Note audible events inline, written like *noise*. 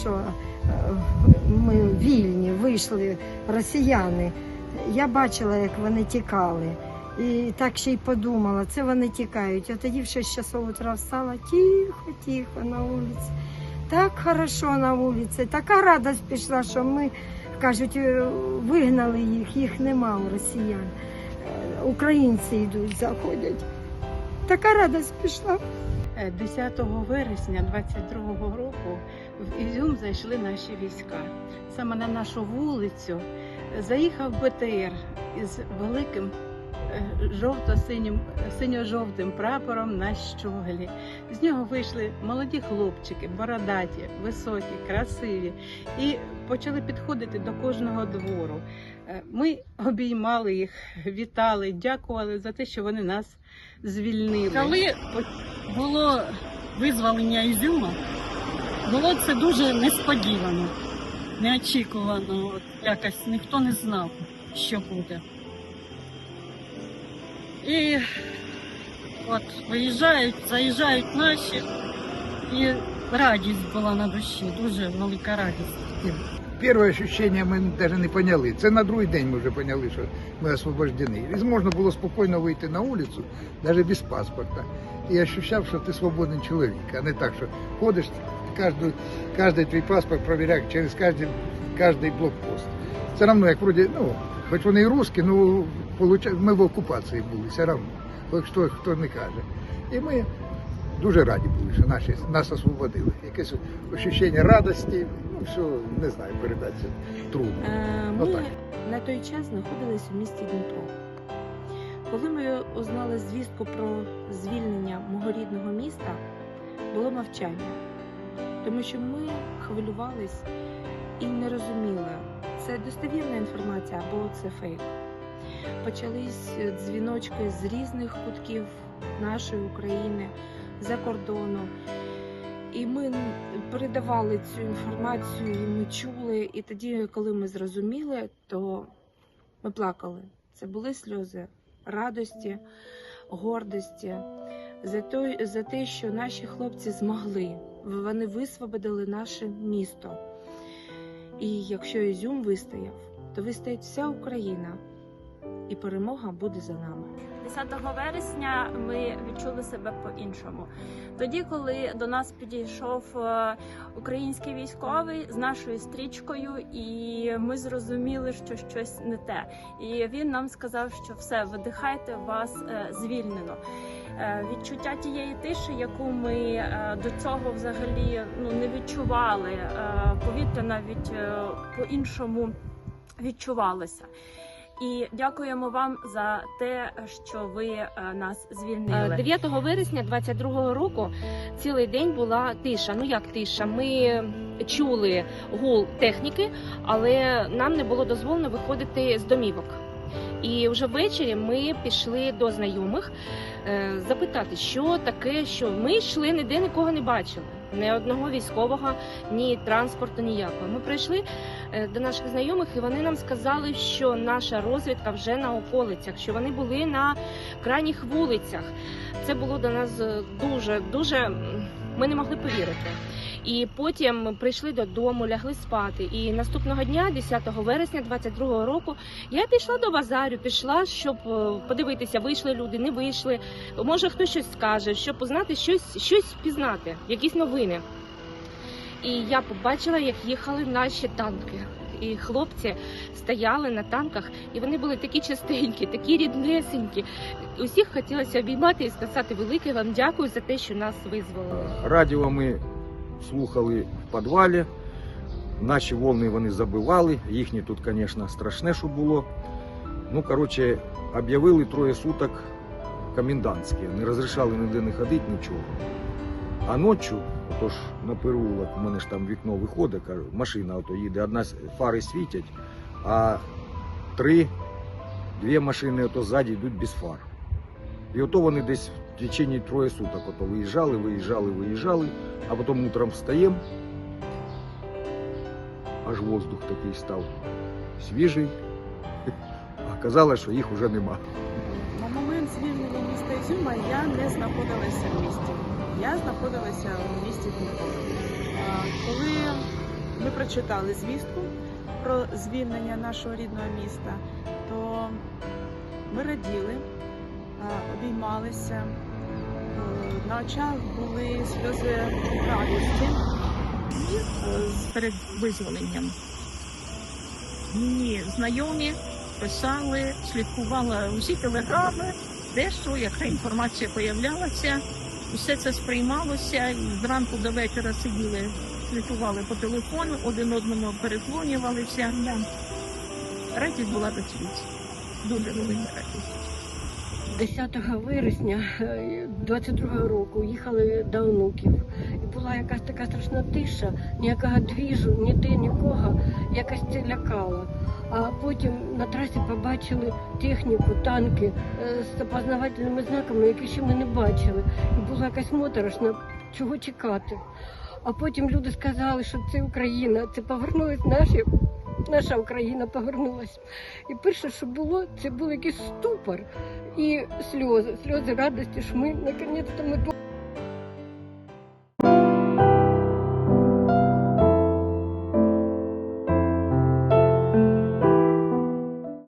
що е, ми вільні, вийшли росіяни. Я бачила, як вони тікали. І так ще й подумала, це вони тікають. А тоді в 6 часов утра встала, тихо, тихо на вулиці. Так хорошо на вулиці, така радость пішла, що ми, кажуть, е, вигнали їх, їх нема у росіян. Е, Українці йдуть, заходять. Така радость пішла. Е, 10 вересня 22-го року в Ізюм зайшли наші війська. Саме на нашу вулицю заїхав БТР із великим е, жовто-синім синьо-жовтим прапором на щоглі. З нього вийшли молоді хлопчики, бородаті, високі, красиві, і почали підходити до кожного двору. Е, Ми обіймали їх, вітали, дякували за те, що вони нас звільнили. Коли було визволення Ізюма, було це дуже несподівано, неочікувано. Якось ніхто не знав, що буде. І от виїжджають, заїжджають наші, і радість була на душі, дуже велика радість. Перше ощущення ми навіть не поняли. Це на другий день ми вже поняли, що ми освобождені. І можна було спокійно вийти на вулицю, навіть без паспорта. І я ощущав, що ти свободний чоловік, а не так, що ходиш, кожен, твій паспорт перевіряють через кожен блокпост. Все одно, як вроді, ну, хоч вони і русські, ну ми в окупації були, все одно. Хто, хто не каже. І ми дуже раді були, що наші, нас освободили. Якесь ощущення радості, ну все, не знаю, передати трудно. Е, Ми Отак. на той час знаходились у місті Дніпро. Коли ми узнали звістку про звільнення мого рідного міста, було мовчання, тому що ми хвилювались і не розуміли, це достовірна інформація або це фейк. Почались дзвіночки з різних кутків нашої України за кордону. І ми передавали цю інформацію, і ми чули. І тоді, коли ми зрозуміли, то ми плакали. Це були сльози радості, гордості за те, за те, що наші хлопці змогли. Вони висвободили наше місто. І якщо Ізюм вистояв, то вистоїть вся Україна, і перемога буде за нами. 10 вересня ми відчули себе по-іншому. Тоді, коли до нас підійшов е, український військовий з нашою стрічкою, і ми зрозуміли, що щось не те. І він нам сказав, що все, видихайте, вас е, звільнено. Е, Відчуття тієї тиші, яку ми до цього взагалі ну не відчували. Повітря навіть по-іншому відчувалося. І дякуємо вам за те, що ви е, нас звільнили. 9 вересня 22 року цілий день була тиша. Ну як тиша? Ми чули гул техніки, але нам не було дозволено виходити з домівок. І вже ввечері ми пішли до знайомих е, запитати, що таке, що ми йшли ніде нікого не бачили. Ні одного військового, ні транспорту, ніякого. Ми прийшли е, до наших знайомих, і вони нам сказали, що наша розвідка вже на околицях, що вони були на крайніх вулицях. Це було до нас е, дуже, дуже. Ми не могли повірити. І потім прийшли додому, лягли спати. І наступного дня, 10 вересня 22 року, я пішла до базарю, пішла, щоб е, подивитися, вийшли люди, не вийшли. Може, хтось щось скаже, щоб узнати щось, щось пізнати, якісь новини. І я побачила, як їхали наші танки. І хлопці стояли на танках, і вони були такі частенькі, такі ріднесенькі. Усіх хотілося обіймати і сказати велике вам дякую за те, що нас визволили. Радіо ми слухали в підвалі. Наші волни вони забивали. Їхні тут, звісно, страшне, що було. Ну, коротше, об'явили троє суток комендантські. Не розрішали ніде не ходити, нічого. А ночі, отож на переулок, у мене ж там вікно виходить, кажу, машина ото їде, одна фари світять, а три, дві машини ото ззаді йдуть без фар. І ото вони десь в течение троє суток ото виїжджали, виїжджали, виїжджали, а потім утром встаємо, аж воздух такий став свіжий. *laughs* А казалось, що їх вже нема. На момент звільнення міста Ізюма я не знаходилася в місті. Я знаходилася у місті Дніпро. Коли ми прочитали звістку про звільнення нашого рідного міста, то ми раділи, е, обіймалися. Е, На очах були сльози радості. перед визволенням. Мені знайомі писали, слідкувала усі телеграми, де що, яка інформація появлялася. Все це сприймалося і зранку до вечора сиділи, слідкували по телефону, один одному перезвонювалися. Да. Радість була до сліз. Дуже велика радість. 10 вересня 22 року їхали до онуків. І була якась така страшна тиша, ніякого двіжу, ніде нікого, якось це лякало. А потім на трасі побачили техніку, танки е, з опознавательними знаками, які ще ми не бачили. І було якось моторошно, чого чекати. А потім люди сказали, що це Україна, це повернулись наші. Наша Україна повернулась. І перше, що було, це був якийсь ступор і сльози, сльози радості, що ми наконец-то ми